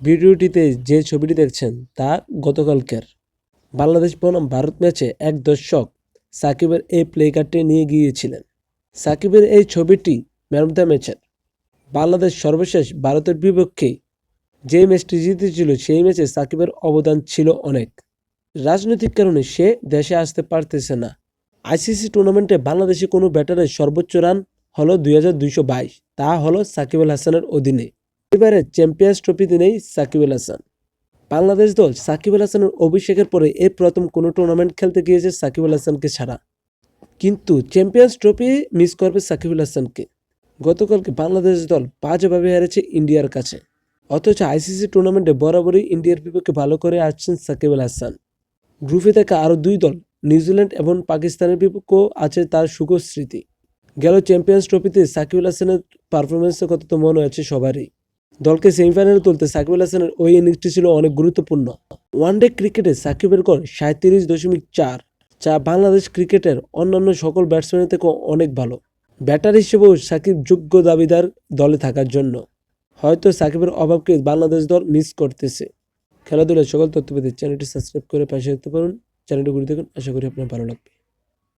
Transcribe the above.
ভিডিওটিতে যে ছবিটি দেখছেন তা গতকালকের। বাংলাদেশ বনাম ভারত ম্যাচে এক দর্শক সাকিবের এই প্লে কার্ডটি নিয়ে গিয়েছিলেন। সাকিবের এই ছবিটি ম্যান অফ দ্য ম্যাচের বাংলাদেশ সর্বশেষ ভারতের বিপক্ষে যে ম্যাচটি জিতেছিল, সেই ম্যাচে সাকিবের অবদান ছিল অনেক। রাজনৈতিক কারণে সে দেশে আসতে পারতেছে না। আইসিসি টুর্নামেন্টে বাংলাদেশে কোনো ব্যাটারের সর্বোচ্চ রান হলো দুই হাজার দুইশো বাইশ। তা হলো সাকিব আল হাসানের অধীনে। এবারে চ্যাম্পিয়ন্স ট্রফিতে নেই সাকিব আল হাসান। বাংলাদেশ দল সাকিব আল হাসানের অভিষেকের পরে এই প্রথম কোনো টুর্নামেন্ট খেলতে গিয়েছে সাকিব আল হাসানকে ছাড়া। কিন্তু চ্যাম্পিয়ন্স ট্রফি মিস করবে সাকিব আল হাসানকে। গতকালকে বাংলাদেশ দল বাজেভাবে হেরেছে ইন্ডিয়ার কাছে। অথচ আইসিসি টুর্নামেন্টে বরাবরই ইন্ডিয়ার বিপক্ষে ভালো করে আসছেন সাকিব আল হাসান। গ্রুপে থাকা আরও দুই দল নিউজিল্যান্ড এবং পাকিস্তানের বিপক্ষেও আছে তার সুখ স্মৃতি গেল চ্যাম্পিয়ন্স ট্রফিতে সাকিব আল হাসানের পারফরমেন্সের কথা তো মনে আছে সবারই। দলকে সেমিফাইনালে তুলতে সাকিব আল হাসানের ওই ইনিংসটি ছিল অনেক গুরুত্বপূর্ণ। ওয়ানডে ক্রিকেটে সাকিবের গড় সাঁত্রিশ দশমিক চার, যা বাংলাদেশ ক্রিকেটের অন্যান্য সকল ব্যাটসম্যানের থেকেও অনেক ভালো। ব্যাটার হিসেবেও সাকিব যোগ্য দাবিদার দলে থাকার জন্য। হয়তো সাকিবের অভাবকে বাংলাদেশ দল মিস করতেছে। খেলাধুলার সকল তথ্য পেতে চ্যানেলটি সাবস্ক্রাইব করে পাশে রাখতে পারুন। চ্যানেলটি ঘুরে দেখুন। আশা করি আপনার ভালো লাগবে।